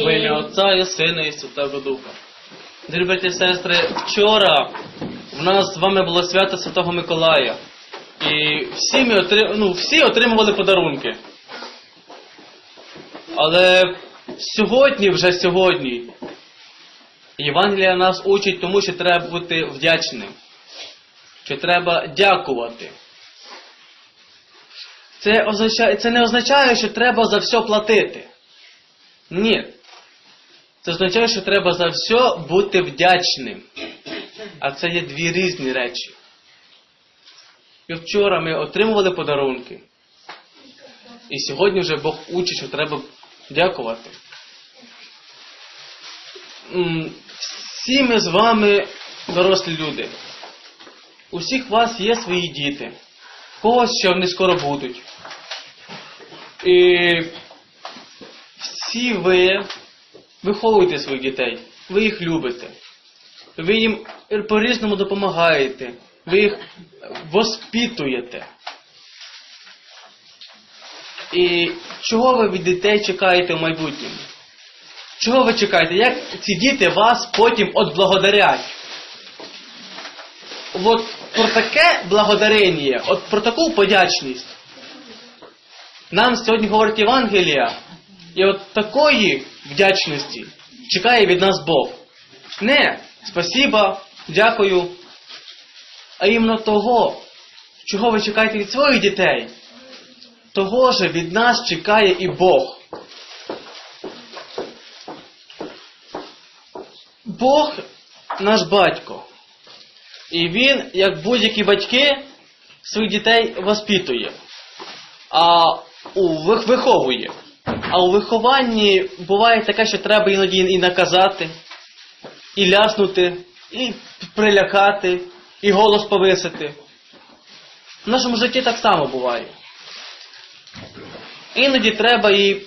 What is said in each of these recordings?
Во ім'я Отця і Сина і Святого Духа. Дорогі і сестри, вчора в нас з вами було свято Святого Миколая. І всі, ми отри... ну, всі отримували подарунки. Але сьогодні, вже сьогодні, Євангелія нас учить тому, що треба бути вдячним. Що треба дякувати. Це, означає, це не означає, що треба за все платити. Ні. Це означає, що треба за все бути вдячним. А це є дві різні речі. І вчора ми отримували подарунки. І сьогодні вже Бог учить, що треба дякувати. Всі ми з вами дорослі люди. У всіх вас є свої діти. Когось ще вони скоро будуть. І всі ви виховуєте своїх дітей, ви їх любите, ви їм по-різному допомагаєте, ви їх воспитуєте. І чого ви від дітей чекаєте в майбутньому? Чого ви чекаєте? Як ці діти вас потім отблагодарять? От про таке благодарення, от про таку подячність. Нам сьогодні говорить Євангелія, і от такої вдячності чекає від нас Бог. Не спасіба, дякую, а іменно того, чого ви чекаєте від своїх дітей. Того же від нас чекає і Бог. Бог наш батько. І він, як будь-які батьки, своїх дітей воспитує, а у виховує. А у вихованні буває таке, що треба іноді і наказати, і ляснути, і прилякати, і голос повисити. В нашому житті так само буває. Іноді треба і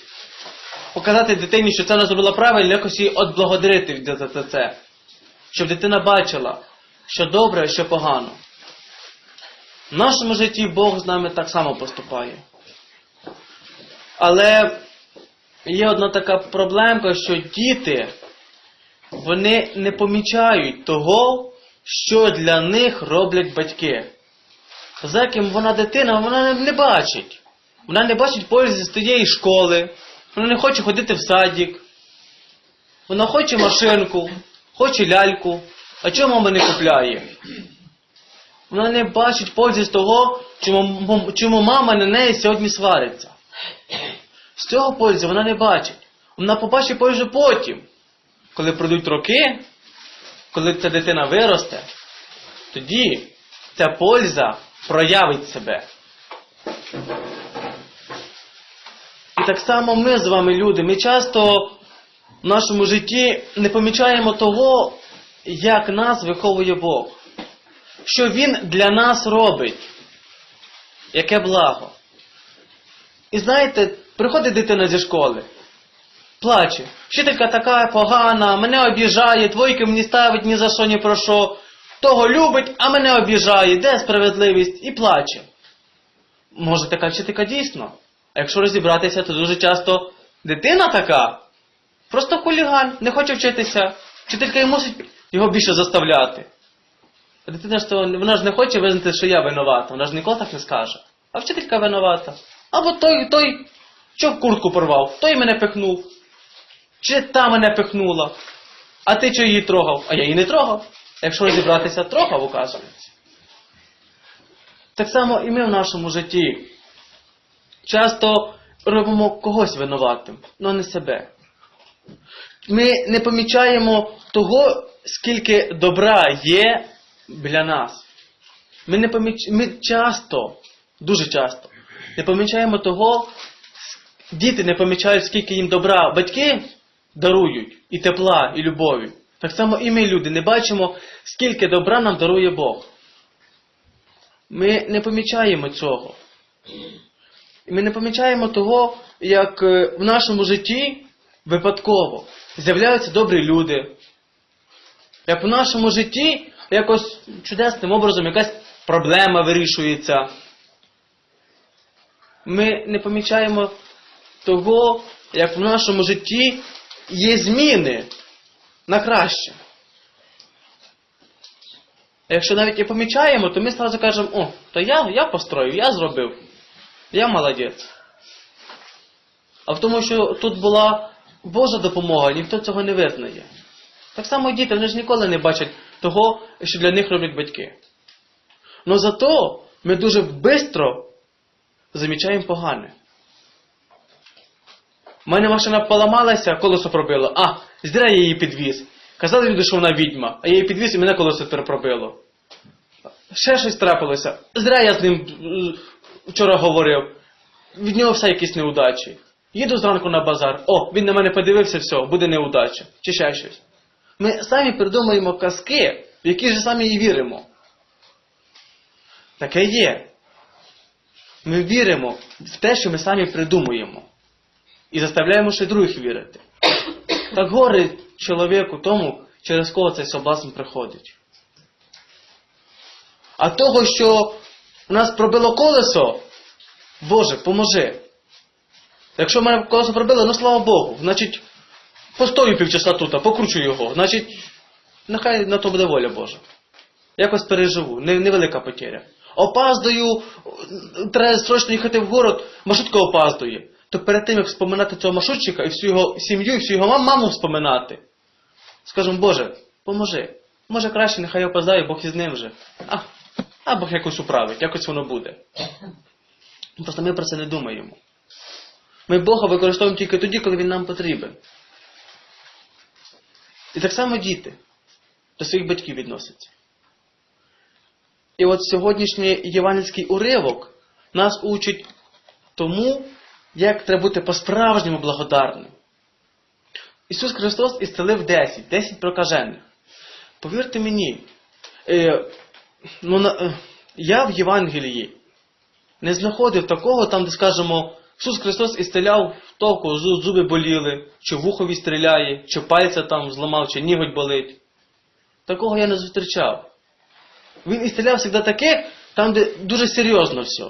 показати дитині, що це вона зробила правильно, якось її отблагодарити за це. Щоб дитина бачила, що добре, а що погано. В нашому житті Бог з нами так само поступає. Але є одна така проблемка, що діти вони не помічають того, що для них роблять батьки. За ким вона дитина, вона не- бачить. Вона не бачить пользи з тієї школи, вона не хоче ходити в садик. Вона хоче машинку, хоче ляльку. А чому мама не купляє? Вона не бачить пользи з того, чому, чому мама на неї сьогодні свариться. З цього пользи вона не бачить. Вона побачить пользу потім. Коли пройдуть роки, коли ця дитина виросте, тоді ця польза проявить себе. І так само ми з вами, люди, ми часто в нашому житті не помічаємо того, як нас виховує Бог. Що Він для нас робить. Яке благо. І знаєте, приходить дитина зі школи, плаче. Вчителька така погана, мене обіжає, двойки мені ставить ні за що, ні про що. Того любить, а мене обіжає. Де справедливість? І плаче. Може така вчителька дійсно? А якщо розібратися, то дуже часто дитина така. Просто хуліган, не хоче вчитися. Вчителька і мусить його більше заставляти. А дитина ж то, вона ж не хоче визнати, що я винувата. Вона ж ніколи так не скаже. А вчителька винувата. Або той, той, що куртку порвав, той мене пихнув. Чи та мене пихнула. А ти чого її трогав? А я її не трогав. Якщо розібратися, трогав, оказується. Так само і ми в нашому житті часто робимо когось винуватим, але не себе. Ми не помічаємо того, скільки добра є біля нас. Ми, не поміч... ми часто, дуже часто, не помічаємо того, діти не помічають, скільки їм добра батьки дарують, і тепла, і любові. Так само і ми, люди, не бачимо, скільки добра нам дарує Бог. Ми не помічаємо цього. Ми не помічаємо того, як е, в нашому житті випадково з'являються добрі люди. Як в нашому житті якось чудесним образом якась проблема вирішується. Ми не помічаємо того, як в нашому житті є зміни на краще. Якщо навіть і помічаємо, то ми одразу кажемо, о, то я, я построїв, я зробив. Я молодець. А в тому, що тут була Божа допомога, ніхто цього не визнає. Так само діти, вони ж ніколи не бачать того, що для них роблять батьки. Но зато ми дуже швидко замічаємо погане. У мене машина поламалася, колесо пробило. А, зря я її підвіз. Казали люди, що вона відьма, а я її підвіз і мене колесо тепер пробило. Ще щось трапилося. Зря я з ним е, вчора говорив. Від нього все якісь неудачі. Їду зранку на базар. О, він на мене подивився, все, буде неудача. Чи ще щось. Ми самі придумуємо казки, в які ж самі і віримо. Таке є. Ми віримо в те, що ми самі придумуємо. І заставляємо ще других вірити. Так горе чоловіку тому, через кого цей соблазн приходить. А того, що у нас пробило колесо, Боже, поможи. Якщо мене колесо пробило, ну слава Богу, значить, постою півчаса тут, покручу його, значить, нехай на то буде воля Божа. Якось переживу, невелика потеря. Опаздую, треба срочно їхати в город, маршрутка опаздує. То перед тим, як вспоминати цього маршрутчика і всю його сім'ю, і всю його мам- маму вспоминати, скажемо, Боже, поможи. Може краще, нехай опоздає, Бог із ним вже. А, а Бог якось управить, якось воно буде. Просто ми про це не думаємо. Ми Бога використовуємо тільки тоді, коли Він нам потрібен. І так само діти до своїх батьків відносяться. І от сьогоднішній євангельський уривок нас учить тому, як треба бути по-справжньому благодарним. Ісус Христос ісцелив 10, 10 прокажених. Повірте мені, е, ну, на, е, я в Євангелії не знаходив такого, там, де скажемо, Ісус Христос ісцеляв того, кого зуби боліли, чи вухові стріляє, чи пальця там зламав, чи ніготь болить. Такого я не зустрічав. Він ісцеляв завжди таких, там, де дуже серйозно все.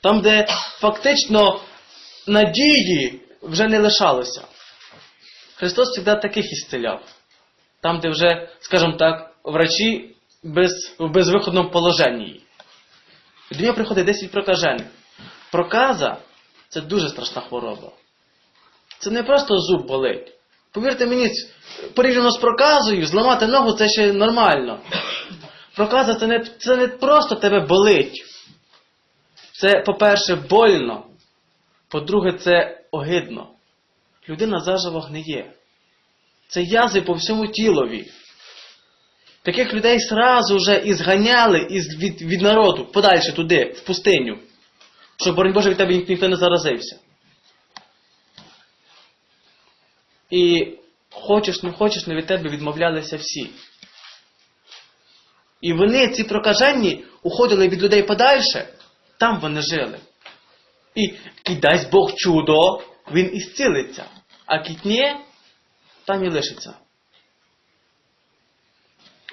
Там, де фактично надії вже не лишалося. Христос завжди таких ісцеляв. Там, де вже, скажімо так, врачі без, в безвиходному положенні. До нього приходить 10 прокажених. Проказа це дуже страшна хвороба. Це не просто зуб болить. Повірте мені, порівняно з проказою, зламати ногу це ще нормально. Проказа це не, це не просто тебе болить. Це, по-перше, больно. По-друге, це огидно. Людина заживо гниє. Це язви по всьому тілові. Таких людей сразу вже і зганяли від, від народу подальше туди, в пустиню. Щоб, боронь Боже, від тебе ніхто не заразився. І хочеш, не хочеш, не від тебе відмовлялися всі. І вони, ці прокажені, уходили від людей подальше, там вони жили. І дасть Бог чудо, він і зцілиться. А кітнє, там і лишиться.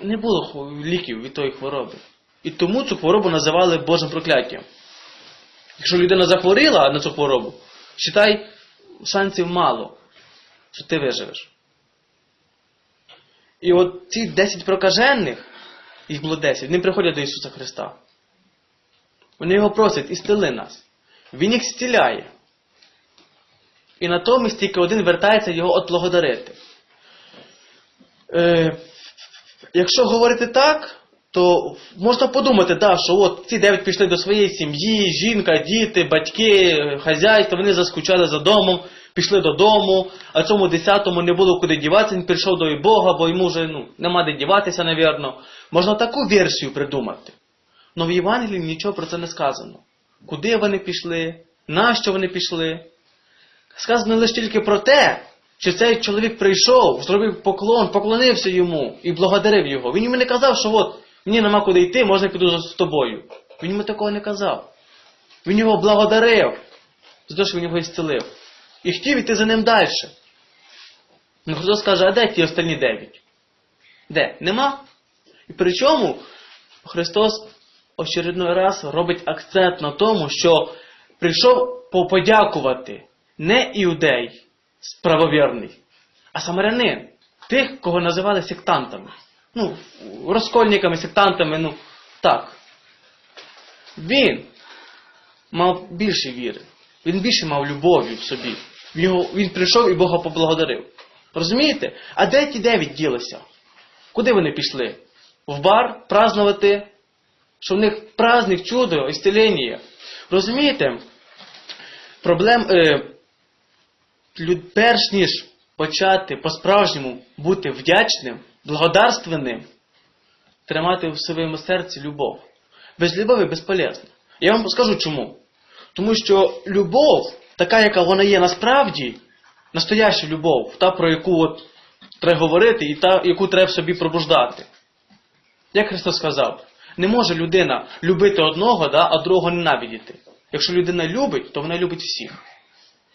Не було ліків від тої хвороби. І тому цю хворобу називали Божим прокляттям. Якщо людина захворіла на цю хворобу, считай, шансів мало, що ти виживеш. І от ці 10 прокажених, їх було 10, вони приходять до Ісуса Христа. Вони його просять, істили нас. Він їх зціляє. І натомість тільки один вертається його отблагодарити. Е, якщо говорити так, то можна подумати, да, що от ці дев'ять пішли до своєї сім'ї, жінка, діти, батьки, хазяйство, вони заскучали за домом, пішли додому, а цьому десятому не було куди діватися, він прийшов до Бога, бо йому вже ну, нема де діватися, навірно. Можна таку версію придумати. Але в Євангелії нічого про це не сказано. Куди вони пішли, на що вони пішли. Сказано лише тільки про те, що цей чоловік прийшов, зробив поклон, поклонився йому і благодарив його. Він йому не казав, що от мені нема куди йти, можна піду з тобою. Він йому такого не казав. Він його благодарив за те, що він його ісцелив. І хотів іти за ним далі. Ну Христос каже, а де ті останні дев'ять? Де? Нема? І причому Христос очередной раз робить акцент на тому, що прийшов по- подякувати не іудей, правовірний, а самарянин. Тих, кого називали сектантами. Ну, розкольниками, сектантами, ну так. Він мав більше віри. Він більше мав любові в собі. В Його, він прийшов і Бога поблагодарив. Розумієте? А де ті дев'ять ділися? Куди вони пішли? В бар празднувати, що в них праздник, чудо, ісцелення. Розумієте? Проблем, е, перш ніж почати по-справжньому бути вдячним, благодарственним, тримати в своєму серці любов. Без любові безполезно. Я вам скажу чому. Тому що любов, така, яка вона є насправді, настояща любов, та, про яку от треба говорити і та, яку треба собі пробуждати. Як Христос сказав, не може людина любити одного, да, а другого ненавидіти. Якщо людина любить, то вона любить всіх.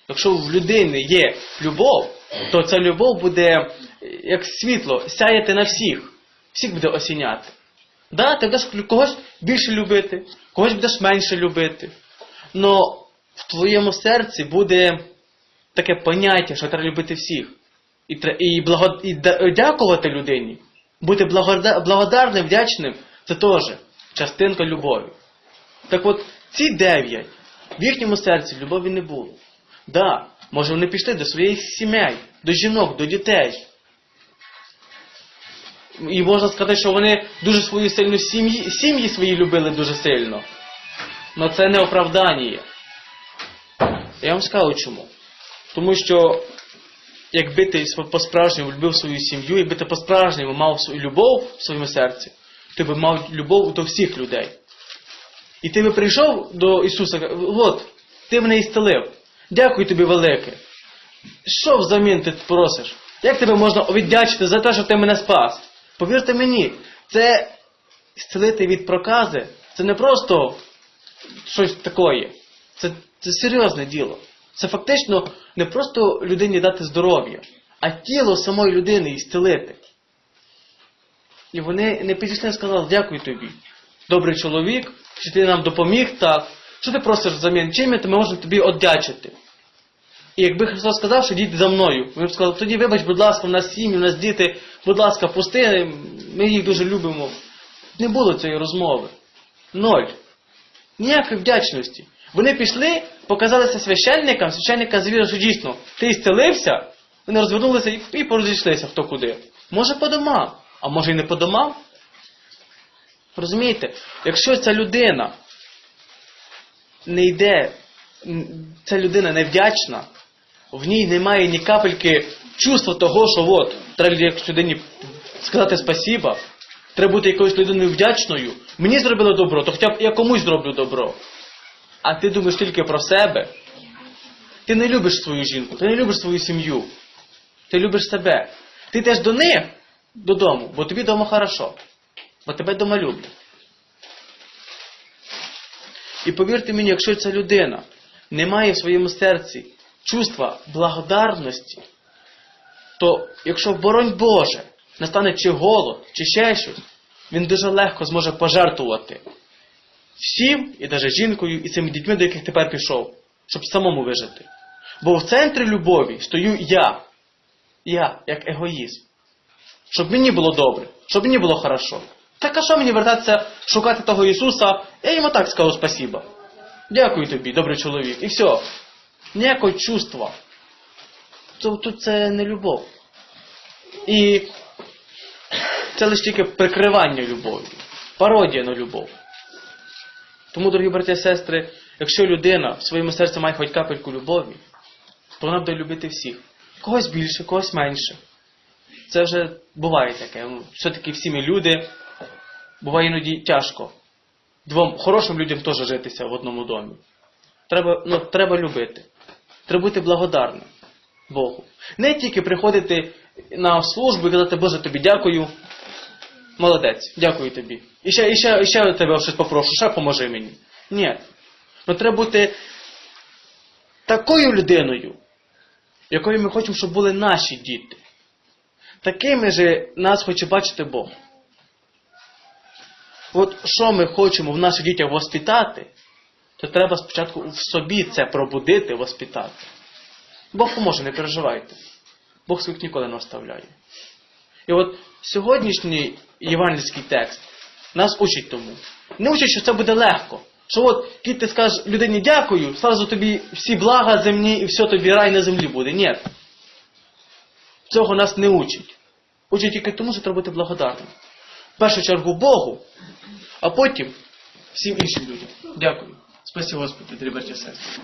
Якщо в людини є любов, то ця любов буде як світло сяяти на всіх. Всіх буде осіняти. Да, ти будеш когось більше любити, когось будеш менше любити. Но в твоєму серці буде таке поняття, що треба любити всіх. І, і, благо, і дякувати людині, бути благодарним, вдячним, це теж частинка любові. Так от, ці дев'ять, в їхньому серці любові не було. Да, може вони пішли до своїх сімей, до жінок, до дітей. І можна сказати, що вони дуже свою сильну сім'ї, сім'ї свої любили дуже сильно. Але це не оправдання. Я вам скажу чому. Тому що якби ти по-справжньому любив свою сім'ю, якби ти по-справжньому мав свою любов в своєму серці, ти би мав любов до всіх людей. І ти би прийшов до Ісуса, от, ти мене ісцелив. Дякую тобі велике. Що взамін ти просиш? Як тебе можна віддячити за те, що ти мене спас? Повірте мені, це зцілити від прокази, це не просто щось таке. Це, це серйозне діло. Це фактично не просто людині дати здоров'я, а тіло самої людини ісцелити. І вони не підійшли і сказали, дякую тобі. Добрий чоловік, що ти нам допоміг так. Що ти просиш взамін? Чим ми можемо тобі одячити? І якби Христос сказав, що дійте за мною, ми б сказали, тоді вибач, будь ласка, в нас сім'ї, в нас діти, будь ласка, пусти, ми їх дуже любимо. Не було цієї розмови. Ноль. Ніякої вдячності. Вони пішли, показалися священникам, священника завірив, що дійсно, ти ісцелився, вони розвернулися і, і порозійшлися хто куди. Може по домам, а може і не по домам. Розумієте, якщо ця людина не йде, ця людина невдячна, в ній немає ні капельки чувства того, що от, треба як людині сказати спасіба, треба бути якоюсь людиною вдячною. Мені зробили добро, то хоча б я комусь зроблю добро. А ти думаєш тільки про себе. Ти не любиш свою жінку, ти не любиш свою сім'ю. Ти любиш себе. Ти йдеш до них додому, бо тобі вдома хорошо. Бо тебе вдома люблять. І повірте мені, якщо ця людина не має в своєму серці чувства благодарності, то якщо, боронь Боже, настане чи голод, чи ще щось, він дуже легко зможе пожертвувати всім, і навіть жінкою, і цими дітьми, до яких тепер пішов, щоб самому вижити. Бо в центрі любові стою я. Я, як егоїзм. Щоб мені було добре, щоб мені було хорошо. Так а що мені вертатися шукати того Ісуса? Я йому так скажу спасіба. Дякую тобі, добрий чоловік. І все. Ніякого чувства. Тут, тут це не любов. І це лише тільки прикривання любові, пародія на любов. Тому, дорогі брати і сестри, якщо людина в своєму серці має хоч капельку любові, то вона буде любити всіх. Когось більше, когось менше. Це вже буває таке. Ну, Все-таки всі ми люди, буває іноді тяжко. Двом хорошим людям теж житися в одному домі. Треба, ну, треба любити. Треба бути благодарним Богу. Не тільки приходити на службу і казати, Боже, тобі дякую. Молодець, дякую тобі. І ще, і ще, і ще тебе щось попрошу, ще поможи мені. Ні. Ну треба бути такою людиною, якою ми хочемо, щоб були наші діти. Такими же нас хоче бачити Бог. От що ми хочемо в наших дітях воспитати, то треба спочатку в собі це пробудити, воспитати. Бог поможе, не переживайте. Бог своїх ніколи не оставляє. І от сьогоднішній євангельський текст нас учить тому. Не учить, що це буде легко. Що от, коли ти скажеш людині дякую, зразу тобі всі блага земні і все тобі рай на землі буде. Ні. Цього нас не учить. Учить тільки тому, що треба бути благодарним. В першу чергу Богу, а потім всім іншим людям. Дякую. Спасибо Господи, і сестри.